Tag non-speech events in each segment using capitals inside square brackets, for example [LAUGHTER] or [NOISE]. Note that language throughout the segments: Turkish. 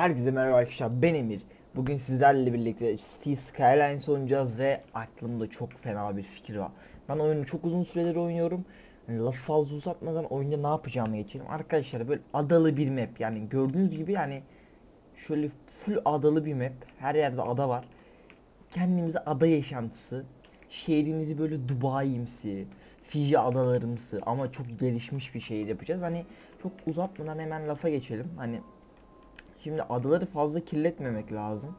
Herkese merhaba arkadaşlar ben Emir. Bugün sizlerle birlikte City Skylines oynayacağız ve aklımda çok fena bir fikir var. Ben oyunu çok uzun süredir oynuyorum. Yani lafı fazla uzatmadan oyunda ne yapacağımı geçelim. Arkadaşlar böyle adalı bir map yani gördüğünüz gibi yani şöyle full adalı bir map. Her yerde ada var. Kendimize ada yaşantısı. Şehrimizi böyle Dubai'imsi, Fiji adalarımsı ama çok gelişmiş bir şehir yapacağız. Hani çok uzatmadan hemen lafa geçelim. Hani Şimdi adaları fazla kirletmemek lazım.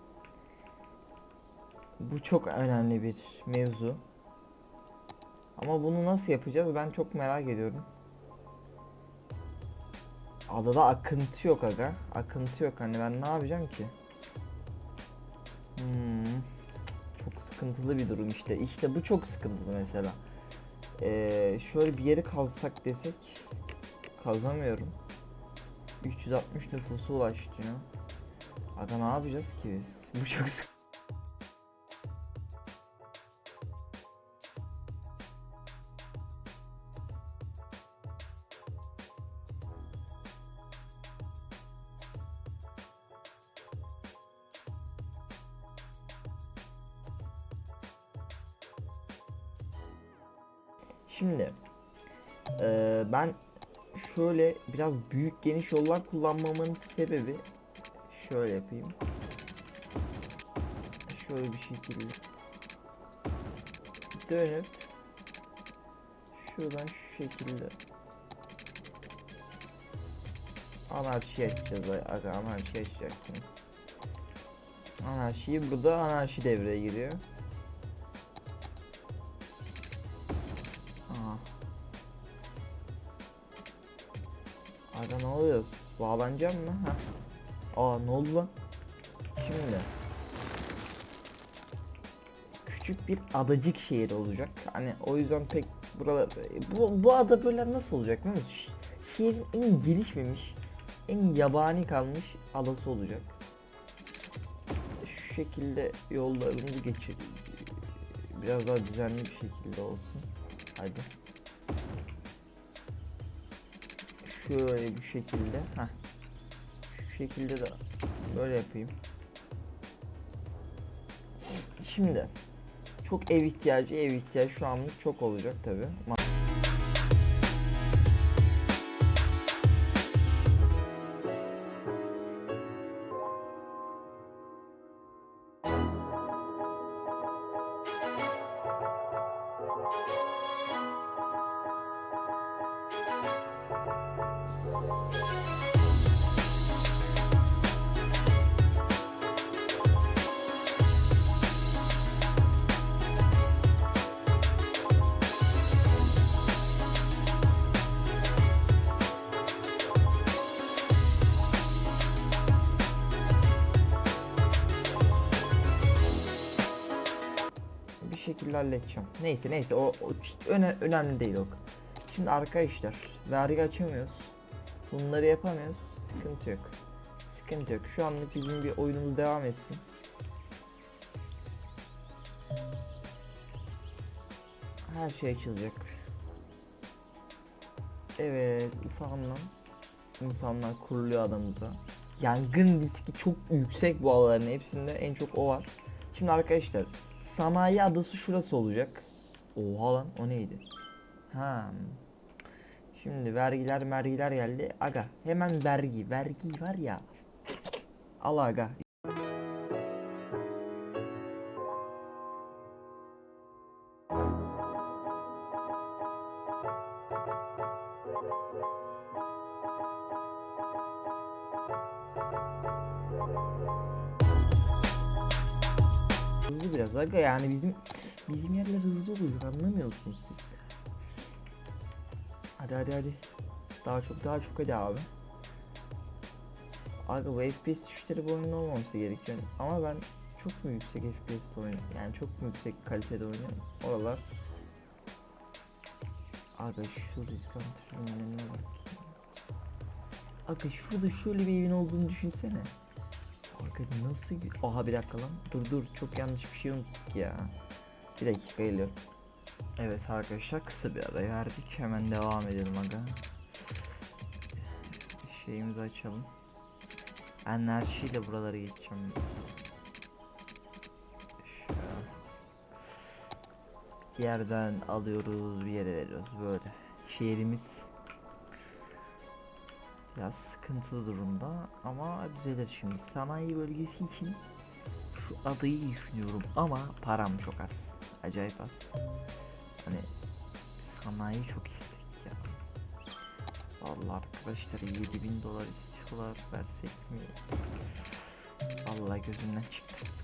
Bu çok önemli bir mevzu. Ama bunu nasıl yapacağız ben çok merak ediyorum. Adada akıntı yok aga. Akıntı yok hani ben ne yapacağım ki? Hmm. Çok sıkıntılı bir durum işte. İşte bu çok sıkıntılı mesela. Ee, şöyle bir yeri kazsak desek kazamıyorum. 360 nüfusa ulaştı ya. Aga ne yapacağız ki biz? [LAUGHS] Bu çok sık. Şimdi ben şöyle biraz büyük geniş yollar kullanmamın sebebi şöyle yapayım. Şöyle bir şekilde dönüp şuradan şu şekilde anarşi açacağız aga anarşi açacaksınız. Anarşi burada anarşi devreye giriyor. Aga ne oluyor? Bağlanacağım mı? Ha. Aa ne oldu lan? Şimdi. Küçük bir adacık şehir olacak. Hani o yüzden pek buralar bu, bu ada böyle nasıl olacak? Ş- Şehrin en gelişmemiş, en yabani kalmış adası olacak. Şu şekilde yollarımızı geçir. Biraz daha düzenli bir şekilde olsun. Hadi. Şöyle bir şekilde. ha Şu şekilde de böyle yapayım. Şimdi çok ev ihtiyacı, ev ihtiyacı şu anlık çok olacak tabi. Halledeceğim. Neyse neyse o, o öne, önemli değil o. Şimdi arkadaşlar vergi açamıyoruz. Bunları yapamıyoruz. Sıkıntı yok. Sıkıntı yok. Şu anlık bizim bir oyunumuz devam etsin. Her şey açılacak. Evet ufağından insanlar kuruluyor adamıza. Yangın riski çok yüksek bu adaların hepsinde en çok o var. Şimdi arkadaşlar sanayi adası şurası olacak. Oha lan o neydi? Ha. Şimdi vergiler mergiler geldi. Aga hemen vergi. Vergi var ya. Al aga. Biraz aga yani bizim bizim yerler hızlı oluyor anlamıyorsunuz siz. Hadi hadi hadi. Daha çok daha çok hadi abi. Aga bu FPS düşüşleri bu oyunun olmaması gerekiyor. Ama ben çok mu yüksek FPS oynuyorum? Yani çok mu yüksek kalitede oynuyorum? Oralar. Aga şu risk antrenörün önüne bak. Aga şurada şöyle bir evin olduğunu düşünsene. Aga nasıl Aha bir dakika lan. Dur dur çok yanlış bir şey unuttuk ya. Bir dakika geliyorum. Evet arkadaşlar kısa bir ara verdik. Hemen devam edelim aga. Şeyimizi açalım. enerjiyle buraları geçeceğim. Yerden alıyoruz bir yere veriyoruz böyle. Şehrimiz biraz sıkıntılı durumda ama düzelir şimdi. Sanayi bölgesi için şu adayı düşünüyorum ama param çok az. Acayip az. Hani sanayi çok istek ya. Vallahi arkadaşlar 7000 dolar istiyorlar versek mi? Allah gözümden çıktı.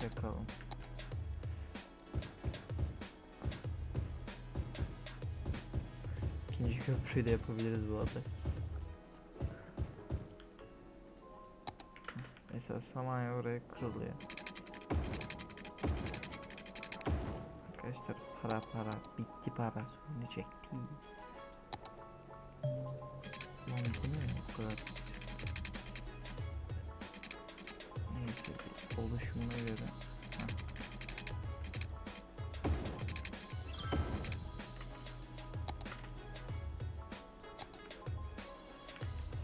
Çakalım. İkinci köprüyü de yapabiliriz bu arada. Mesela sanayi oraya kuruluyor. Arkadaşlar para para bitti para değil. Lan bu ne bu kadar? Oluşumuna göre.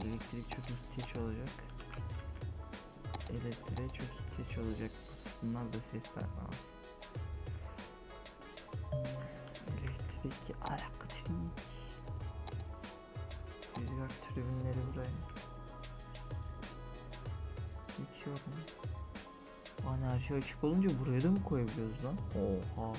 Elektrik çok ihtiyaç olacak. Elektriğe çok ihtiyaç olacak. Bunlar da sesler lazım. Şey açık olunca buraya da mı koyabiliyoruz lan? Oha.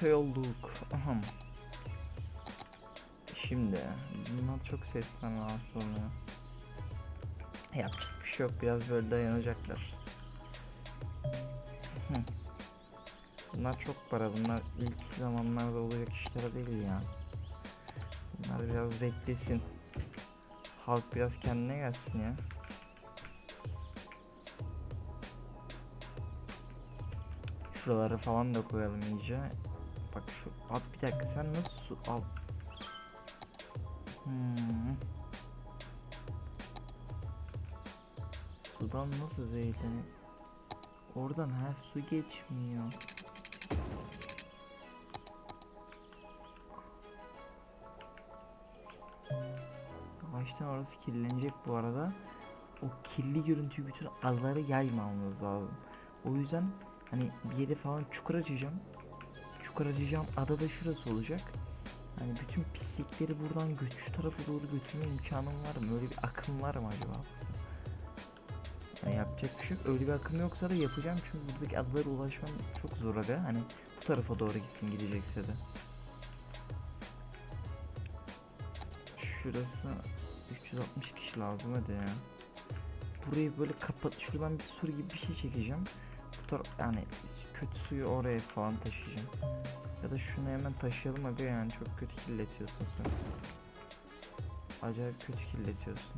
Köy olduk. Aham. Şimdi bunlar çok sesten rahatsız oluyor. Yapacak bir şey yok. Biraz böyle dayanacaklar. Bunlar çok para. Bunlar ilk zamanlarda olacak işler değil ya. Bunlar biraz beklesin. Halk biraz kendine gelsin ya. Şuraları falan da koyalım iyice. Bak şu at bir dakika sen nasıl su al? Hmm. Sudan nasıl zehirlenir? Oradan her su geçmiyor. Baştan orası kirlenecek bu arada. O kirli görüntüyü bütün adalara yaymamamız lazım. O yüzden hani bir yere falan çukur açacağım. Çukur açacağım. Adada şurası olacak. Hani bütün pislikleri buradan göç şu tarafa doğru götürme imkanım var mı? Öyle bir akım var mı acaba? Yani yapacak bir şey yok. Öyle bir akım yoksa da yapacağım çünkü buradaki adalara ulaşmam çok zor aga. Hani bu tarafa doğru gitsin gidecekse de. Şurası 360 kişi lazım hadi ya. Burayı böyle kapat şuradan bir sur gibi bir şey çekeceğim. Bu taraf yani kötü suyu oraya falan taşıyacağım. Ya da şunu hemen taşıyalım aga yani çok kötü kirletiyorsun sen. Acayip kötü kirletiyorsun.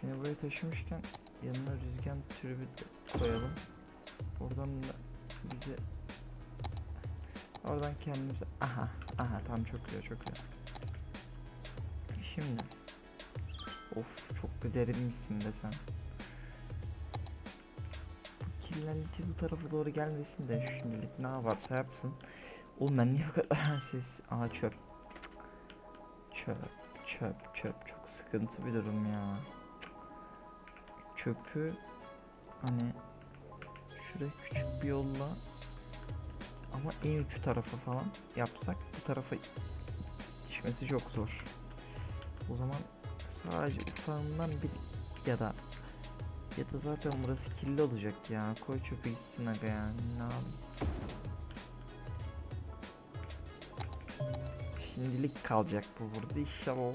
Seni buraya taşımışken yanına rüzgar türbü koyalım. Oradan da bizi Oradan kendimize aha aha tam çok güzel çok güzel. Şimdi of çok da derinmişsin be sen. Kirlenti bu tarafa doğru gelmesin de şimdilik ne yaparsa yapsın. Oğlum ben niye bu kadar ses aha çöp. Çöp, çöp, çöp. Çok sıkıntı bir durum ya. Çöpü hani şuraya küçük bir yolla ama en uç tarafa falan yapsak bu tarafa düşmesi çok zor. O zaman sadece ufağından bir ya da ya da zaten burası kirli olacak ya. Koy çöpü gitsin aga ya. Ne yapayım? Şimdilik kalacak bu burada inşallah.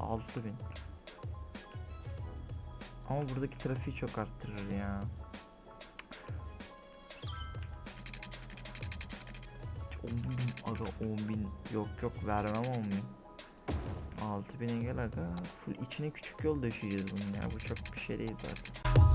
6000. Ama buradaki trafiği çok arttırır ya. 10 bin aga 10 bin. Yok yok vermem 10 bin. 6 bine gel aga. Full içine küçük yol döşeyeceğiz bunun ya. Bu çok bir şey değil zaten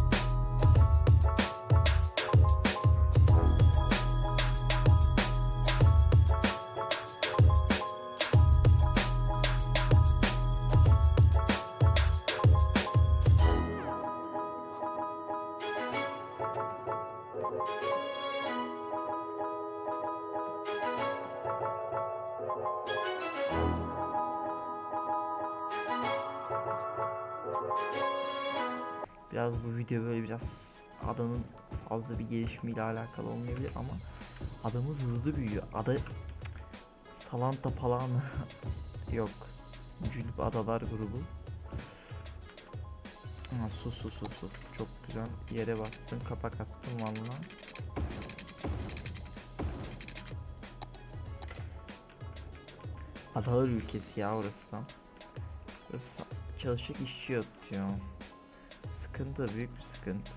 Biraz bu video böyle biraz adanın fazla bir gelişimiyle alakalı olmayabilir ama adamız hızlı büyüyor. Ada Salanta falan [LAUGHS] yok. Cülüp Adalar grubu. Ha, su su su su. Çok güzel. Yere bastım, kapak attım valla. Adalar ülkesi ya orası. Burası çalışacak işçi yok diyor. Sıkıntı büyük bir sıkıntı.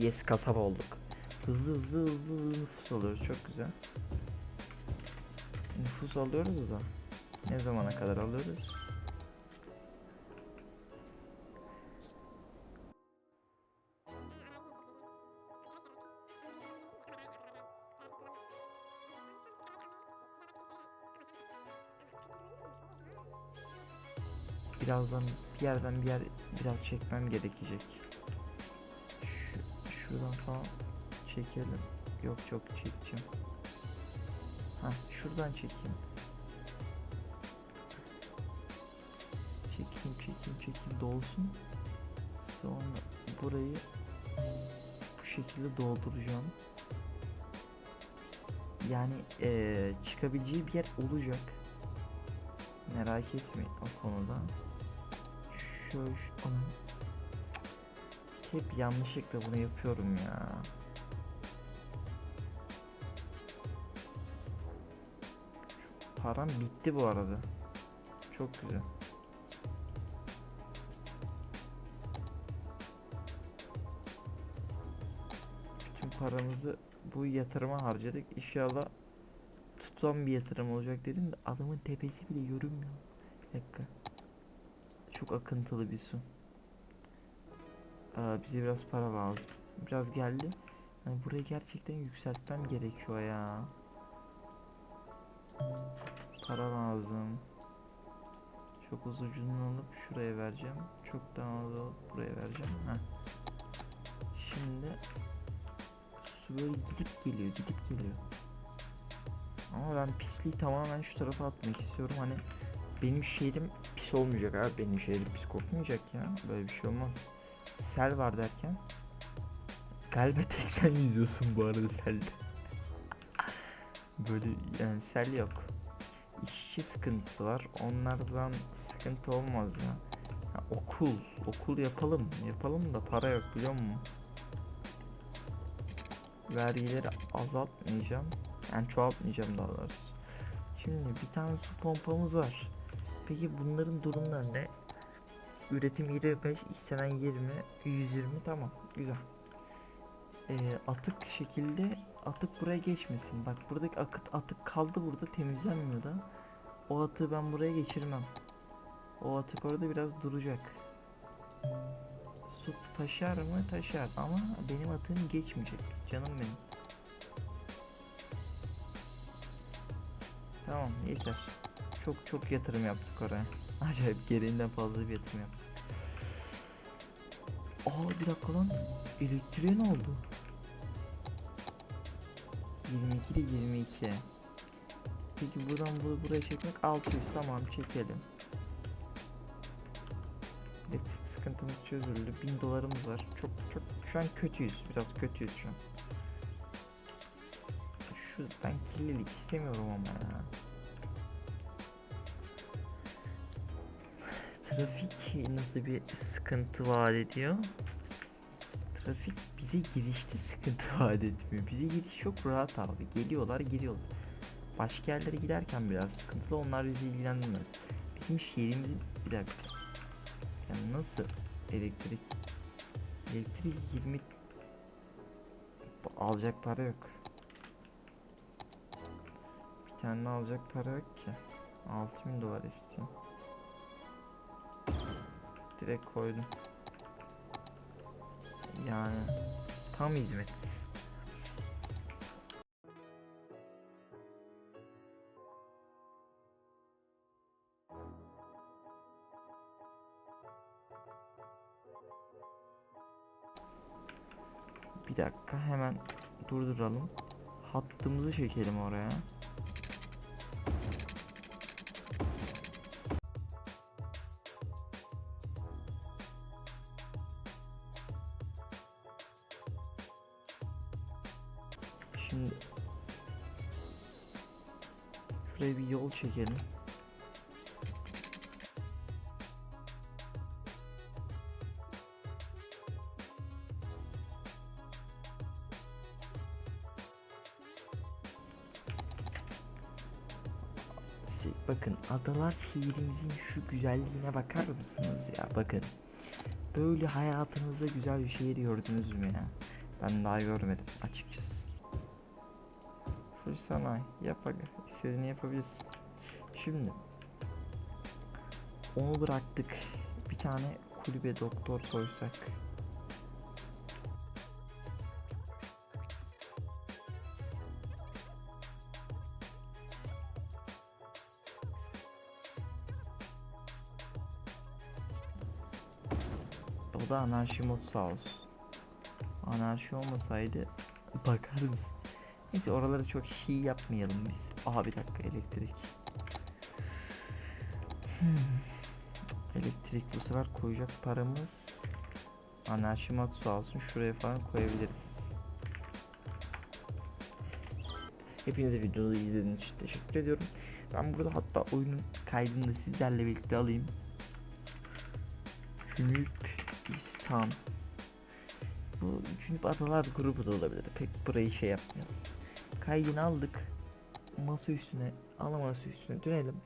Yes kasaba olduk. Hızlı hızlı hızlı nüfus alıyoruz çok güzel. Nüfus alıyoruz da ne zamana kadar alıyoruz? Birazdan bir yerden bir yer biraz çekmem gerekecek. Şu, şuradan falan çekelim. Yok çok çekeceğim. Ha şuradan çekeyim. Çekeyim çekeyim çekeyim dolsun. Sonra burayı bu şekilde dolduracağım. Yani eee, çıkabileceği bir yer olacak. Merak etmeyin o konuda. Şöyle Anam. hep yanlışlıkla bunu yapıyorum ya. Param bitti bu arada. Çok güzel. Bütün paramızı bu yatırıma harcadık. İnşallah tutan bir yatırım olacak dedim de adamın tepesi bile görünmüyor. Bir dakika. Çok akıntılı bir su. Aa, bize biraz para lazım. Biraz geldi. Yani burayı gerçekten yükseltmem gerekiyor ya. Para lazım. Çok ucucundan alıp şuraya vereceğim. Çok daha az alıp buraya vereceğim. Heh. Şimdi su böyle gidip geliyor, gidip geliyor. Ama ben pisliği tamamen şu tarafa atmak istiyorum. Hani benim şehrim pis olmayacak abi. Benim şehrim pis kokmayacak ya. Böyle bir şey olmaz. Sel var derken. Galiba tek sen yüzüyorsun bu arada selde. Böyle yani sel yok. İşçi sıkıntısı var. Onlardan sıkıntı olmaz ya. Ha, okul. Okul yapalım. Yapalım da para yok biliyor musun? Vergileri azaltmayacağım. Yani çoğaltmayacağım daha doğrusu. Şimdi bir tane su pompamız var. Peki bunların durumları ne? Üretim 25, istenen 20, 120 tamam güzel. Ee, atık şekilde atık buraya geçmesin. Bak buradaki akıt atık kaldı burada temizlenmiyor da. O atığı ben buraya geçirmem. O atık orada biraz duracak. Su taşar mı? Taşar ama benim atığım geçmeyecek. Canım benim. Tamam yeter. Çok çok yatırım yaptık oraya. [LAUGHS] Acayip gereğinden fazla bir yatırım yaptık. Aa bir dakika lan. Elektriğe ne oldu? 22 ile 22. Peki buradan bu buraya çekmek 600 tamam çekelim. Elektrik sıkıntımız çözüldü. 1000 dolarımız var. Çok çok şu an kötüyüz. Biraz kötüyüz şu an. Şu ben kirlilik istemiyorum ama ya. Trafik nasıl bir sıkıntı vaat ediyor? Trafik bize girişte sıkıntı [LAUGHS] vaat etmiyor. Bize giriş çok rahat abi. Geliyorlar giriyorlar. Başka yerlere giderken biraz sıkıntılı onlar bizi ilgilendirmez. Bizim şehrimizin bir dakika. Yani nasıl elektrik elektrik 20 Bu alacak para yok. Bir tane alacak para yok ki. 6000 dolar istiyor. Direkt koydum. Yani tam hizmet. Bir dakika hemen durduralım. Hattımızı çekelim oraya. Şimdi şuraya bir yol çekelim. Bakın adalar şehrimizin şu güzelliğine bakar mısınız ya bakın. Böyle hayatınızda güzel bir şehir gördünüz mü ya? Ben daha görmedim açıkçası. Sanayi yap istediğini yapabilirsin. Şimdi onu bıraktık. Bir tane kulübe doktor koysak. O da anarşi mod sağ olsun. Anarşi olmasaydı bakar mısın? Neyse oraları çok şey yapmayalım biz. Aha bir dakika elektrik. Hmm. Elektrik bu sefer koyacak paramız. Anarşi mod sağ olsun şuraya falan koyabiliriz. Hepinize videoyu izlediğiniz için teşekkür ediyorum. Ben burada hatta oyunun kaydını da sizlerle birlikte alayım. Cünüp İstan. Bu Cünüp Adalar grubu da olabilir. Pek burayı şey yapmayalım. Kaydını aldık. Masa üstüne, ana masa üstüne dönelim.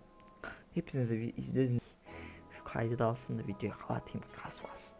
Hepinize bir izlediniz. Şu kaydı da aslında videoya atayım kasmasın.